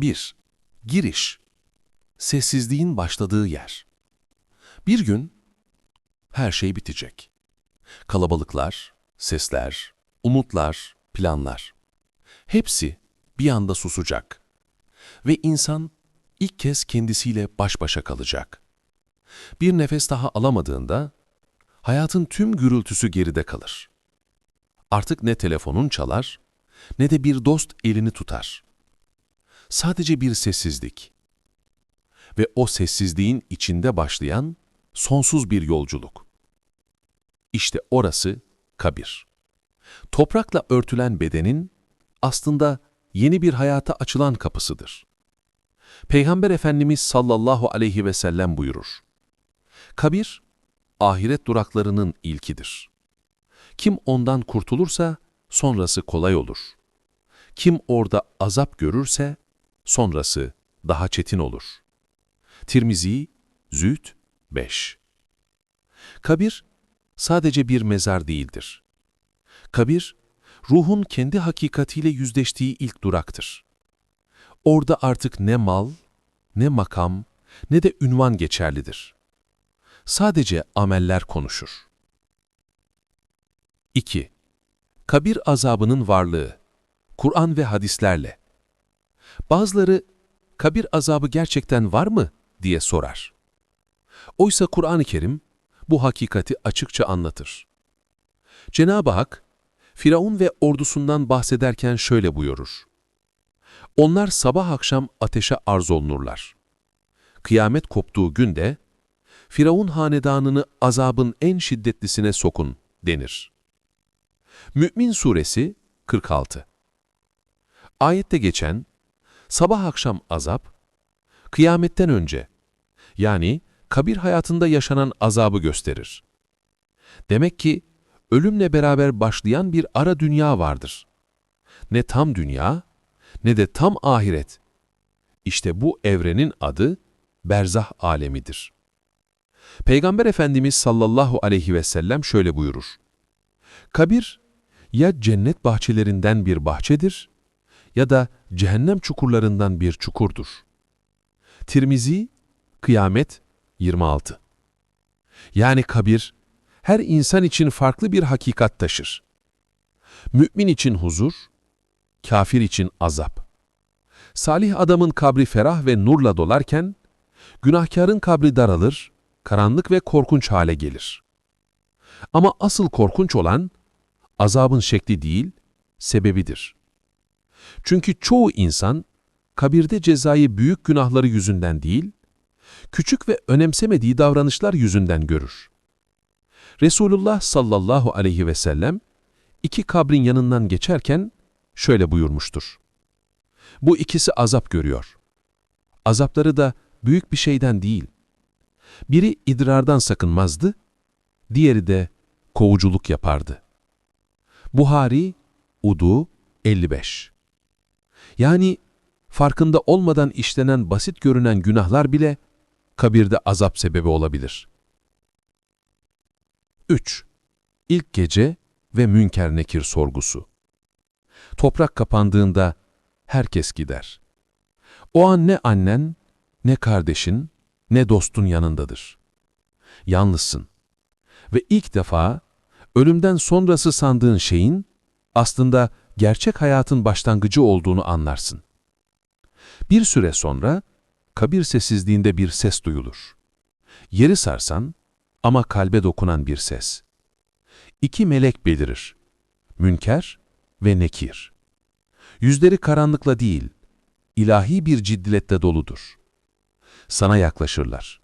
1. Giriş Sessizliğin başladığı yer. Bir gün her şey bitecek. Kalabalıklar, sesler, umutlar, planlar. Hepsi bir anda susacak. Ve insan ilk kez kendisiyle baş başa kalacak. Bir nefes daha alamadığında hayatın tüm gürültüsü geride kalır. Artık ne telefonun çalar, ne de bir dost elini tutar. Sadece bir sessizlik. Ve o sessizliğin içinde başlayan sonsuz bir yolculuk. İşte orası kabir. Toprakla örtülen bedenin aslında yeni bir hayata açılan kapısıdır. Peygamber Efendimiz sallallahu aleyhi ve sellem buyurur. Kabir, ahiret duraklarının ilkidir. Kim ondan kurtulursa sonrası kolay olur. Kim orada azap görürse sonrası daha çetin olur. Tirmizi, Züht 5 Kabir, sadece bir mezar değildir. Kabir, ruhun kendi hakikatiyle yüzleştiği ilk duraktır. Orada artık ne mal, ne makam, ne de ünvan geçerlidir. Sadece ameller konuşur. 2. Kabir azabının varlığı Kur'an ve hadislerle Bazıları, kabir azabı gerçekten var mı diye sorar. Oysa Kur'an-ı Kerim bu hakikati açıkça anlatır. Cenab-ı Hak, Firavun ve ordusundan bahsederken şöyle buyurur. Onlar sabah akşam ateşe arz olunurlar. Kıyamet koptuğu günde, Firavun hanedanını azabın en şiddetlisine sokun denir. Mü'min Suresi 46 Ayette geçen, sabah akşam azap, kıyametten önce, yani kabir hayatında yaşanan azabı gösterir. Demek ki ölümle beraber başlayan bir ara dünya vardır. Ne tam dünya, ne de tam ahiret. İşte bu evrenin adı berzah alemidir. Peygamber Efendimiz sallallahu aleyhi ve sellem şöyle buyurur. Kabir, ya cennet bahçelerinden bir bahçedir ya da cehennem çukurlarından bir çukurdur. Tirmizi, Kıyamet 26 Yani kabir, her insan için farklı bir hakikat taşır. Mümin için huzur, kafir için azap. Salih adamın kabri ferah ve nurla dolarken, günahkarın kabri daralır, karanlık ve korkunç hale gelir. Ama asıl korkunç olan, azabın şekli değil, sebebidir. Çünkü çoğu insan, kabirde cezayı büyük günahları yüzünden değil, küçük ve önemsemediği davranışlar yüzünden görür. Resulullah sallallahu aleyhi ve sellem, iki kabrin yanından geçerken şöyle buyurmuştur. Bu ikisi azap görüyor. Azapları da büyük bir şeyden değil. Biri idrardan sakınmazdı, diğeri de kovuculuk yapardı. Buhari, Udu 55 Yani farkında olmadan işlenen basit görünen günahlar bile kabirde azap sebebi olabilir. 3. İlk gece ve Münker Nekir sorgusu. Toprak kapandığında herkes gider. O an ne annen, ne kardeşin, ne dostun yanındadır. Yalnızsın. Ve ilk defa ölümden sonrası sandığın şeyin aslında gerçek hayatın başlangıcı olduğunu anlarsın. Bir süre sonra kabir sessizliğinde bir ses duyulur. Yeri sarsan ama kalbe dokunan bir ses. İki melek belirir. Münker ve Nekir. Yüzleri karanlıkla değil, ilahi bir ciddilette doludur. Sana yaklaşırlar.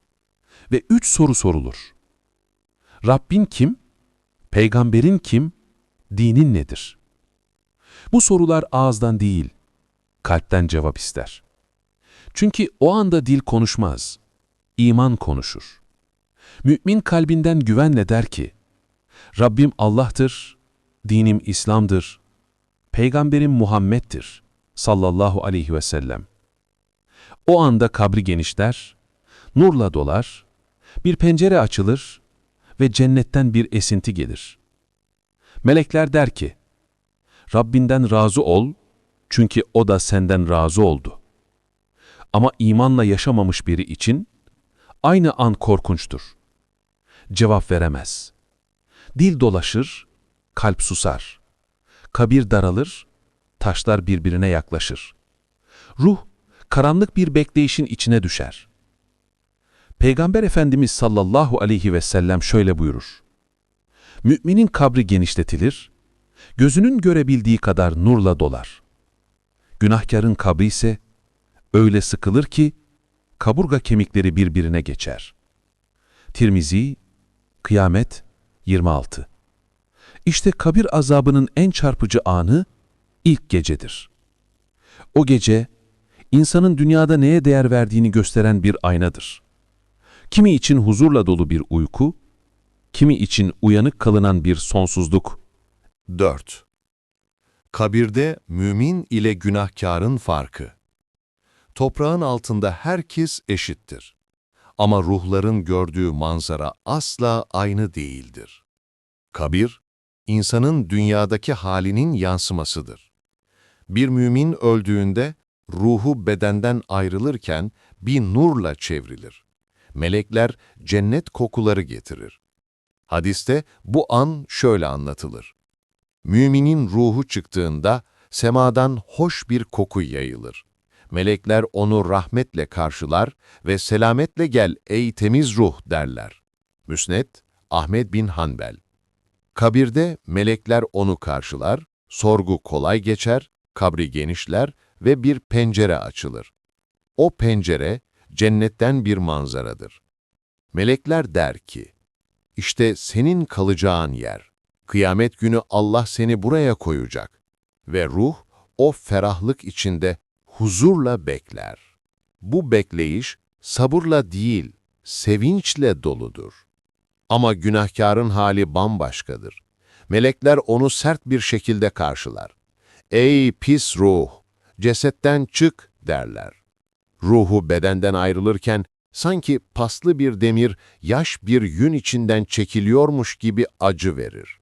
Ve üç soru sorulur. Rabbin kim? Peygamberin kim? Dinin nedir? Bu sorular ağızdan değil, kalpten cevap ister. Çünkü o anda dil konuşmaz, iman konuşur. Mümin kalbinden güvenle der ki, Rabbim Allah'tır, dinim İslam'dır, Peygamberim Muhammed'dir sallallahu aleyhi ve sellem. O anda kabri genişler, nurla dolar, bir pencere açılır ve cennetten bir esinti gelir. Melekler der ki, Rabbinden razı ol, çünkü o da senden razı oldu. Ama imanla yaşamamış biri için aynı an korkunçtur. Cevap veremez. Dil dolaşır, kalp susar. Kabir daralır, taşlar birbirine yaklaşır. Ruh, karanlık bir bekleyişin içine düşer. Peygamber Efendimiz sallallahu aleyhi ve sellem şöyle buyurur. Müminin kabri genişletilir, gözünün görebildiği kadar nurla dolar. Günahkarın kabri ise öyle sıkılır ki kaburga kemikleri birbirine geçer. Tirmizi, Kıyamet 26 İşte kabir azabının en çarpıcı anı ilk gecedir. O gece, insanın dünyada neye değer verdiğini gösteren bir aynadır. Kimi için huzurla dolu bir uyku, kimi için uyanık kalınan bir sonsuzluk. 4. Kabirde mümin ile günahkarın farkı. Toprağın altında herkes eşittir. Ama ruhların gördüğü manzara asla aynı değildir. Kabir, insanın dünyadaki halinin yansımasıdır. Bir mümin öldüğünde ruhu bedenden ayrılırken bir nurla çevrilir. Melekler cennet kokuları getirir. Hadiste bu an şöyle anlatılır. Müminin ruhu çıktığında semadan hoş bir koku yayılır. Melekler onu rahmetle karşılar ve selametle gel ey temiz ruh derler. Müsned Ahmet bin Hanbel Kabirde melekler onu karşılar, sorgu kolay geçer, kabri genişler ve bir pencere açılır. O pencere cennetten bir manzaradır. Melekler der ki, işte senin kalacağın yer. Kıyamet günü Allah seni buraya koyacak. Ve ruh o ferahlık içinde huzurla bekler. Bu bekleyiş sabırla değil, sevinçle doludur. Ama günahkarın hali bambaşkadır. Melekler onu sert bir şekilde karşılar. Ey pis ruh, cesetten çık derler. Ruhu bedenden ayrılırken sanki paslı bir demir yaş bir yün içinden çekiliyormuş gibi acı verir.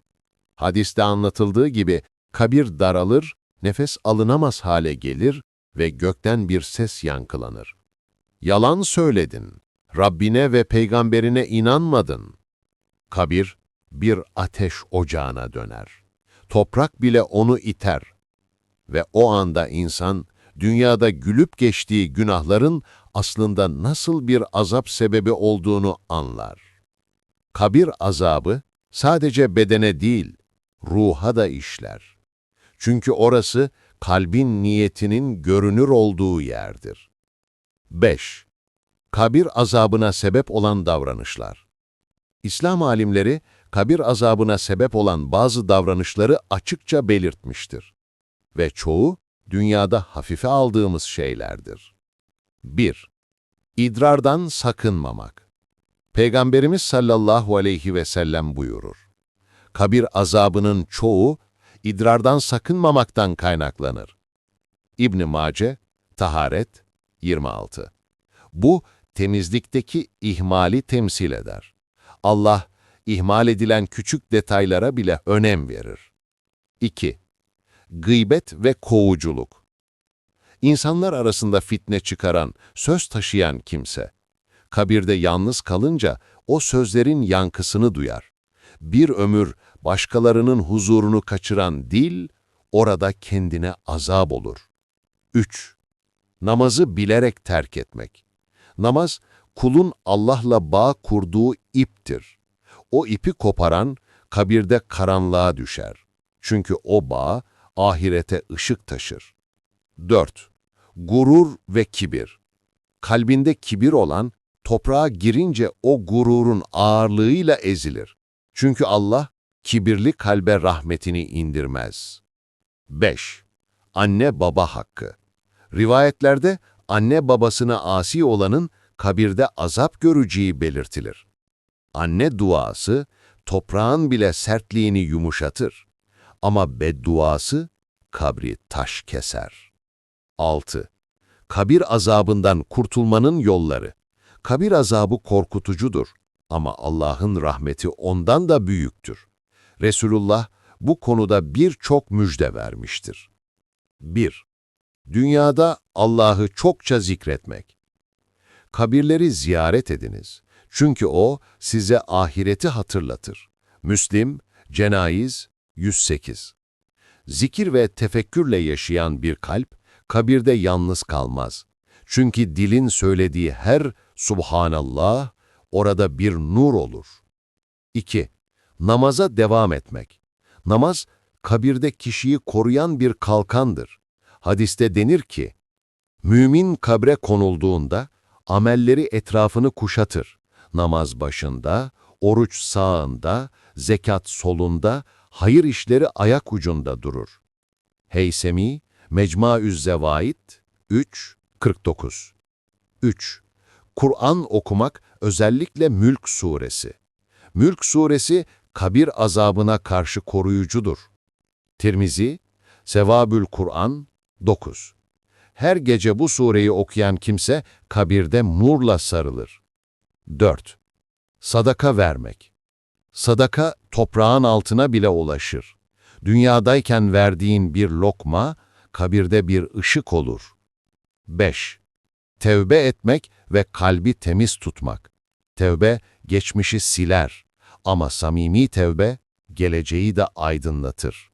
Hadiste anlatıldığı gibi kabir daralır, nefes alınamaz hale gelir ve gökten bir ses yankılanır. Yalan söyledin, Rabbine ve peygamberine inanmadın. Kabir bir ateş ocağına döner. Toprak bile onu iter. Ve o anda insan, dünyada gülüp geçtiği günahların aslında nasıl bir azap sebebi olduğunu anlar. Kabir azabı sadece bedene değil, ruha da işler. Çünkü orası kalbin niyetinin görünür olduğu yerdir. 5. Kabir azabına sebep olan davranışlar. İslam alimleri, kabir azabına sebep olan bazı davranışları açıkça belirtmiştir. Ve çoğu, dünyada hafife aldığımız şeylerdir. 1. İdrardan sakınmamak. Peygamberimiz sallallahu aleyhi ve sellem buyurur. Kabir azabının çoğu, idrardan sakınmamaktan kaynaklanır. İbn Mace, Taharet 26. Bu, temizlikteki ihmali temsil eder. Allah, ihmal edilen küçük detaylara bile önem verir. 2. Gıybet ve kovuculuk. İnsanlar arasında fitne çıkaran, söz taşıyan kimse, kabirde yalnız kalınca o sözlerin yankısını duyar. Bir ömür başkalarının huzurunu kaçıran dil, orada kendine azap olur. 3. Namazı bilerek terk etmek. Namaz, kulun Allah'la bağ kurduğu iptir. O ipi koparan, kabirde karanlığa düşer. Çünkü o bağ, ahirete ışık taşır. 4. Gurur ve kibir. Kalbinde kibir olan, toprağa girince o gururun ağırlığıyla ezilir. Çünkü Allah, kibirli kalbe rahmetini indirmez. 5. Anne baba hakkı. Rivayetlerde anne babasına asi olanın kabirde azap göreceği belirtilir. Anne duası toprağın bile sertliğini yumuşatır. Ama bedduası kabri taş keser. 6. Kabir azabından kurtulmanın yolları. Kabir azabı korkutucudur ama Allah'ın rahmeti ondan da büyüktür. Resulullah bu konuda birçok müjde vermiştir. 1. Dünyada Allah'ı çokça zikretmek. Kabirleri ziyaret ediniz. Çünkü o size ahireti hatırlatır. Müslim, Cenayiz 108 Zikir ve tefekkürle yaşayan bir kalp, kabirde yalnız kalmaz. Çünkü dilin söylediği her Subhanallah orada bir nur olur. 2. Namaza devam etmek. Namaz, kabirde kişiyi koruyan bir kalkandır. Hadiste denir ki, Mümin kabre konulduğunda amelleri etrafını kuşatır. Namaz başında, oruç sağında, zekat solunda, hayır işleri ayak ucunda durur. Heysemi, Mecmuaüz Zevaid 3 49. 3. Kur'an okumak özellikle Mülk suresi. Mülk suresi kabir azabına karşı koruyucudur. Tirmizi, Sevabül Kur'an 9. Her gece bu sureyi okuyan kimse kabirde nurla sarılır. 4. Sadaka vermek. Sadaka toprağın altına bile ulaşır. Dünyadayken verdiğin bir lokma kabirde bir ışık olur. 5. Tevbe etmek ve kalbi temiz tutmak. Tevbe geçmişi siler ama samimi tevbe geleceği de aydınlatır.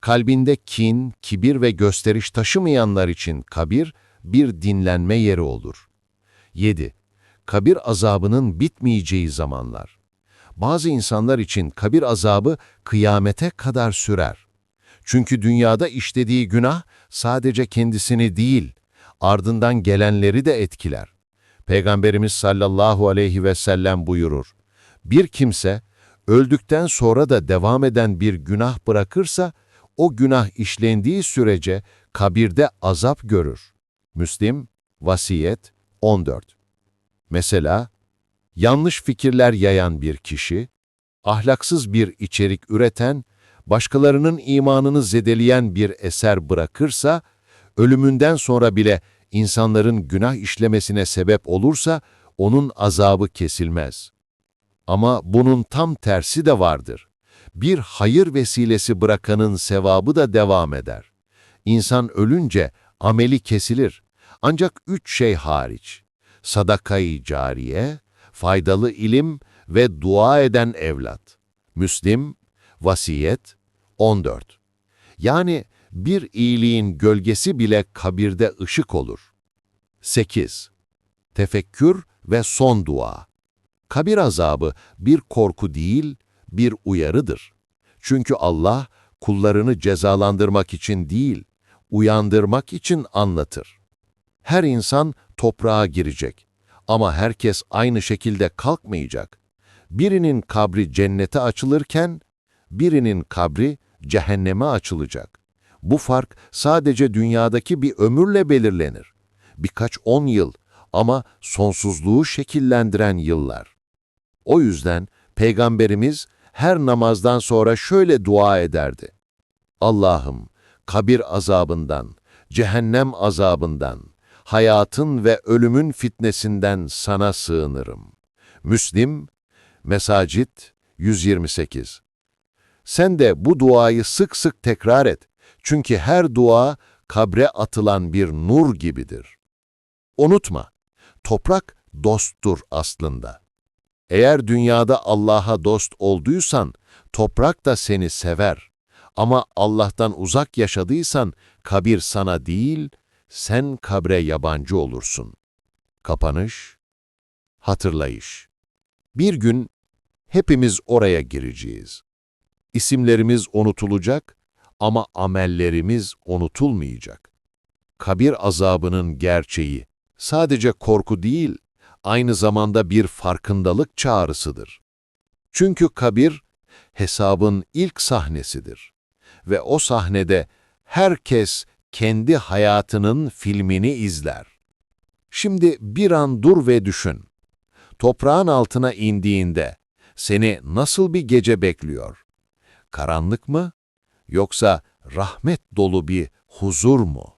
Kalbinde kin, kibir ve gösteriş taşımayanlar için kabir bir dinlenme yeri olur. 7. Kabir azabının bitmeyeceği zamanlar. Bazı insanlar için kabir azabı kıyamete kadar sürer. Çünkü dünyada işlediği günah sadece kendisini değil, ardından gelenleri de etkiler. Peygamberimiz sallallahu aleyhi ve sellem buyurur. Bir kimse öldükten sonra da devam eden bir günah bırakırsa, o günah işlendiği sürece kabirde azap görür. Müslim, Vasiyet 14 Mesela, yanlış fikirler yayan bir kişi, ahlaksız bir içerik üreten, başkalarının imanını zedeleyen bir eser bırakırsa, ölümünden sonra bile insanların günah işlemesine sebep olursa, onun azabı kesilmez. Ama bunun tam tersi de vardır. Bir hayır vesilesi bırakanın sevabı da devam eder. İnsan ölünce ameli kesilir. Ancak üç şey hariç. Sadakayı cariye, faydalı ilim ve dua eden evlat. Müslim, vasiyet 14. Yani bir iyiliğin gölgesi bile kabirde ışık olur. 8. Tefekkür ve son dua. Kabir azabı bir korku değil, bir uyarıdır. Çünkü Allah kullarını cezalandırmak için değil, uyandırmak için anlatır. Her insan toprağa girecek ama herkes aynı şekilde kalkmayacak. Birinin kabri cennete açılırken, birinin kabri cehenneme açılacak. Bu fark sadece dünyadaki bir ömürle belirlenir. Birkaç on yıl ama sonsuzluğu şekillendiren yıllar. O yüzden Peygamberimiz her namazdan sonra şöyle dua ederdi. Allah'ım kabir azabından, cehennem azabından, hayatın ve ölümün fitnesinden sana sığınırım. Müslim, Mesacit 128 Sen de bu duayı sık sık tekrar et. Çünkü her dua kabre atılan bir nur gibidir. Unutma, toprak dosttur aslında. Eğer dünyada Allah'a dost olduysan, toprak da seni sever. Ama Allah'tan uzak yaşadıysan, kabir sana değil, sen kabre yabancı olursun. Kapanış, hatırlayış. Bir gün hepimiz oraya gireceğiz. İsimlerimiz unutulacak ama amellerimiz unutulmayacak. Kabir azabının gerçeği sadece korku değil, aynı zamanda bir farkındalık çağrısıdır. Çünkü kabir, hesabın ilk sahnesidir. Ve o sahnede herkes kendi hayatının filmini izler. Şimdi bir an dur ve düşün. Toprağın altına indiğinde seni nasıl bir gece bekliyor? Karanlık mı? Yoksa rahmet dolu bir huzur mu?